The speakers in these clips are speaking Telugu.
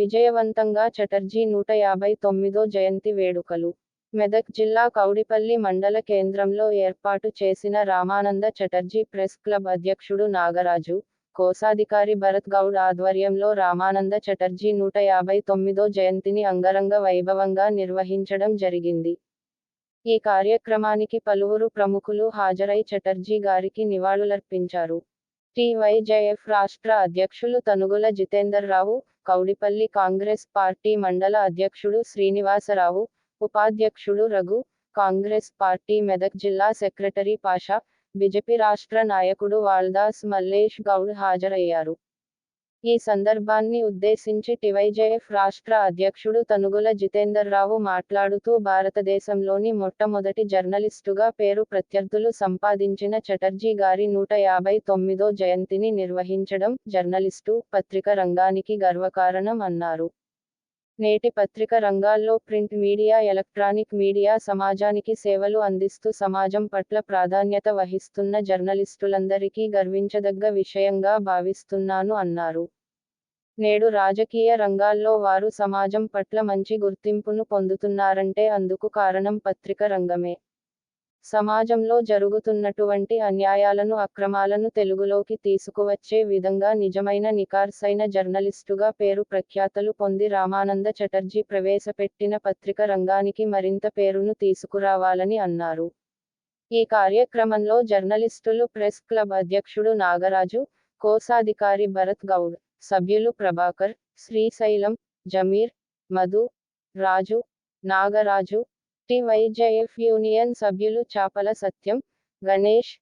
విజయవంతంగా చటర్జీ నూట యాభై తొమ్మిదో జయంతి వేడుకలు. మెదక్ జిల్లా కౌడిపల్లి మండల కేంద్రంలో ఏర్పాటు చేసిన రామానంద చటర్జీ ప్రెస్ క్లబ్ అధ్యక్షుడు నాగరాజు కోశాధికారి భరత్ గౌడ్ ఆధ్వర్యంలో రామానంద చటర్జీ నూట యాభై తొమ్మిదో జయంతిని అంగరంగ వైభవంగా నిర్వహించడం జరిగింది. ఈ కార్యక్రమానికి పలువురు ప్రముఖులు హాజరై చటర్జీ గారికి నివాళులర్పించారు. టివైజేఎఫ్ రాష్ట్ర అధ్యక్షులు తనుగుల జితేందర్ రావు కౌడిపల్లి కాంగ్రెస్ పార్టీ మండల అధ్యక్షుడు శ్రీనివాసరావు ఉపాధ్యక్షుడు రఘు కాంగ్రెస్ పార్టీ మెదక్ జిల్లా సెక్రటరీ పాషా బిజెపి రాష్ట్ర నాయకుడు వాల్దాస్ మల్లేష్ గౌడ్ హాజరయ్యారు. ఈ సందర్భాన్ని ఉద్దేశించి టివైజేఎఫ్ రాష్ట్ర అధ్యక్షుడు తనుగుల జితేందర్ రావు మాట్లాడుతూ భారతదేశంలోని మొట్టమొదటి జర్నలిస్టుగా పేరు ప్రత్యర్థులు సంపాదించిన చటర్జీ గారి నూట యాభై తొమ్మిదో జయంతిని నిర్వహించడం జర్నలిస్టు పత్రిక రంగానికి గర్వకారణం అన్నారు. నేటి పత్రిక రంగాల్లో ప్రింట్ మీడియా ఎలక్ట్రానిక్ మీడియా సమాజానికి సేవలు అందిస్తూ సమాజం పట్ల ప్రాధాన్యత వహిస్తున్న జర్నలిస్టులందరికీ గర్వించదగ్గ విషయంగా భావిస్తున్నాను అన్నారు. నేడు రాజకీయ రంగాల్లో వారు సమాజం పట్ల మంచి గుర్తింపును పొందుతున్నారంటే అందుకు కారణం పత్రిక రంగమే. సమాజంలో జరుగుతున్నటువంటి అన్యాయాలను అక్రమాలను తెలుగులోకి తీసుకువచ్చే విధంగా నిజమైన నికార్సైన జర్నలిస్టుగా పేరు ప్రఖ్యాతలు పొంది రామానంద చటర్జీ ప్రవేశపెట్టిన పత్రిక రంగానికి మరింత పేరును తీసుకురావాలని అన్నారు. ఈ కార్యక్రమంలో జర్నలిస్టులు ప్రెస్ క్లబ్ అధ్యక్షుడు నాగరాజు కోశాధికారి భరత్ గౌడ్ సభ్యులు ప్రభాకర్ శ్రీశైలం జమీర్ మధు రాజు నాగరాజు టివైజేఎఫ్ యూనియన్ సభ్యులు చాపల సత్యం గణేష్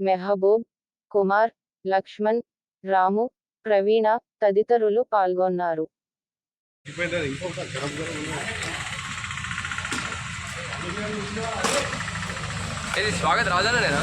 మెహబూబ్ కుమార్ లక్ష్మణ్ రాము ప్రవీణ తదితరులు పాల్గొన్నారు. ఇది స్వాగత్ రాజానేనా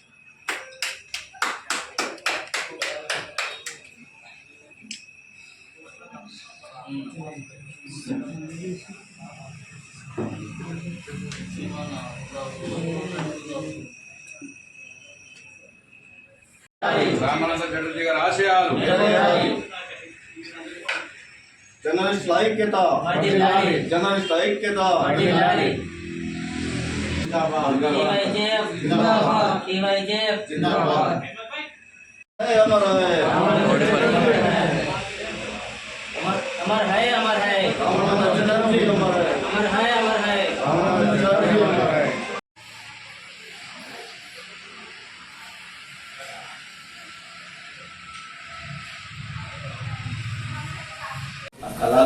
రామానంద చటర్జీ గారి ఆశయాలు జర్నలిస్ట్ ఐక్యత వర్ధిల్లాలి. జర్నలిస్ట్ ఐక్యత వర్ధిల్లాలి. జిందాబాద్.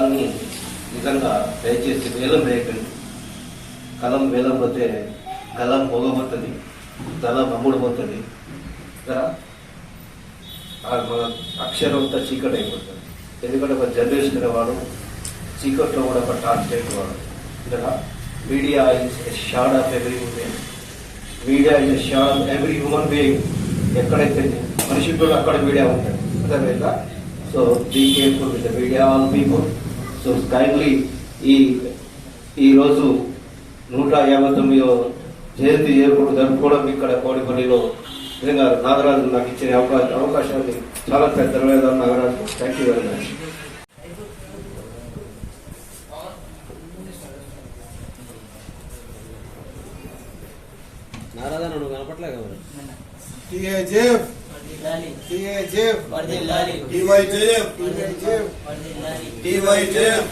ఆ నిజంగా దయచేసి వేలం వేయకండి. కలం వేలం పోతే గలం పోగబోతుంది గలం మమ్ముడుపోతుంది కదా? మన చీకటి అయిపోతుంది. ఎందుకంటే ఒక జర్నలిస్ట్ వాడు చీకట్లో కూడా ఒక టార్చ్ వాడు కదా? Media is shard of every human media is shard of every human being. ఎక్కడైతే మనిషి కూడా అక్కడ మీడియా ఉంటుంది. అర్థమైందా? So be careful with media all people. So kindly ఈ ఈరోజు నూట యాభై తొమ్మిదో జయంతి ఏర్పాటు జరుపుకోవడం ఇక్కడ కోడిపల్లిలో నిజంగా నాగరాజు నాకు ఇచ్చిన అవకాశం అవకాశాన్ని చాలా పెద్ద Nagaraju thank you very much TAJF వర్ధిల్లాలి టిఏజేఎఫ్. వర్ధిల్లాలి టివైజేఎఫ్ టివైజేఎఫ్ వర్ధిల్లాలి టివైజేఎఫ్